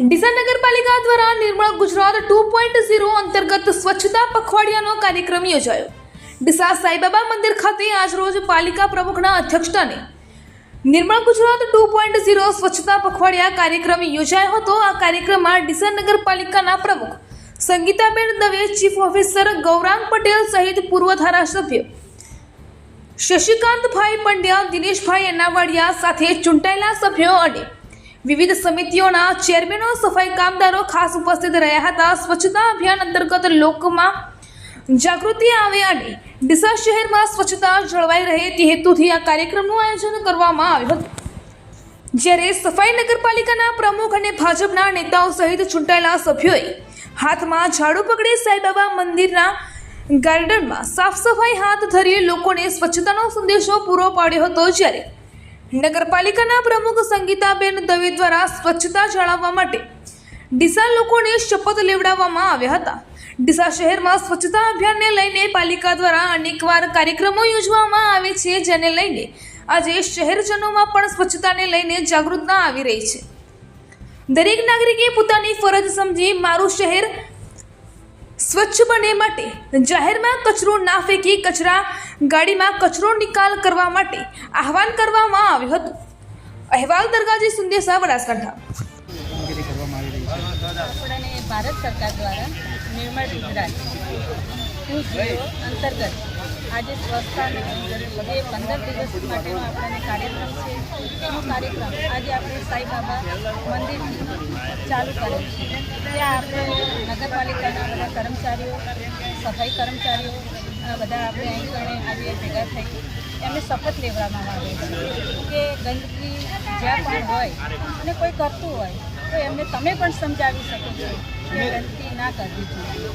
ડીસા નગરપાલિકા દ્વારા Nirmal Gujarat two point zero અંતર્ગત સ્વચ્છતા પખવાડિયાનો કાર્યક્રમ યોજાયો. ડીસા સાઈબાબા મંદિર ખાતે આજરોજ પાલિકા પ્રમુખના અધ્યક્ષસ્થાને Nirmal Gujarat two point zero સ્વચ્છતા પખવાડિયા કાર્યક્રમ યોજાયો હતો. આ કાર્યક્રમમાં ડીસા નગરપાલિકાના પ્રમુખ સંગીતાબેન દવે, ચીફ ઓફિસર ગૌરાંગ પટેલ સહિત પૂર્વ ધારાસભ્ય શશિકાંતભાઈ પંડ્યા, દિનેશભાઈ એનાવાડિયા સાથે ચૂંટાયેલા સભ્યો અને વિવિધ સમિતિઓના ચેરમેનો, સફાઈ કામદારો ખાસ ઉપસ્થિત રહ્યા હતા. સ્વચ્છતા અભિયાન અંતર્ગત લોકમાં જાગૃતિ આવે અને ડીસા શહેરમાં સ્વચ્છતા જળવાઈ રહે તે હેતુથી આ કાર્યક્રમનું આયોજન કરવામાં આવ્યું હતું. જ્યારે સફાઈ નગરપાલિકાના પ્રમુખ અને ભાજપના નેતાઓ સહિત ચૂંટાયેલા સભ્યોએ હાથમાં ઝાડુ પકડી સાંઈબાબા મંદિરના ગાર્ડનમાં સાફ સફાઈ હાથ ધરી લોકોને સ્વચ્છતાનો સંદેશો પૂરો પાડ્યો હતો. જ્યારે નગરપાલિકાના પ્રમુખ સંગીતાબેન દવે દ્વારા સ્વચ્છતા જાળવવા માટે ડીસા લોકોને શપથ લેવડાવવામાં આવ્યા હતા. ડીસા શહેરમાં સ્વચ્છતા અભિયાનને લઈને પાલિકા દ્વારા અનેકવાર કાર્યક્રમો યોજવામાં આવે છે, જેને લઈને આજે શહેરજનોમાં પણ સ્વચ્છતાને લઈને જાગૃતતા આવી રહી છે. દરેક નાગરિકે પોતાની ફરજ સમજી મારું શહેર સ્વચ્છ બને માટે જાહેરમાં કચરો ના ફેંકી કચરા ગાડીમાં કચરો નિકાલ કરવા માટે આહવાન કરવામાં આવ્યું હતું. અહેવાલ દરગાજી સુંદેસા બનાસકાંઠા. આપણને ભારત સરકાર દ્વારા નિર્મળ ગુજરાત અંતર્ગત આજે સ્વચ્છતાનો જે પંદર દિવસ માટેનો આપણને કાર્યક્રમ છે. એનો કાર્યક્રમ આજે આપણે સાંઈબાબા મંદિરથી ચાલુ કરે છે. ત્યાં આપણે નગરપાલિકાના બધા કર્મચારીઓ, સફાઈ કર્મચારીઓ બધા આપણે અહીં કણે આજે ભેગા થઈ એમને શપથ લેવડાવવામાં આવે છે. કે ગંદકી જ્યાં પણ હોય અને કોઈ કરતું હોય, તો એમને તમે પણ સમજાવી શકો છો કે ગંદકી ના કરવી જોઈએ.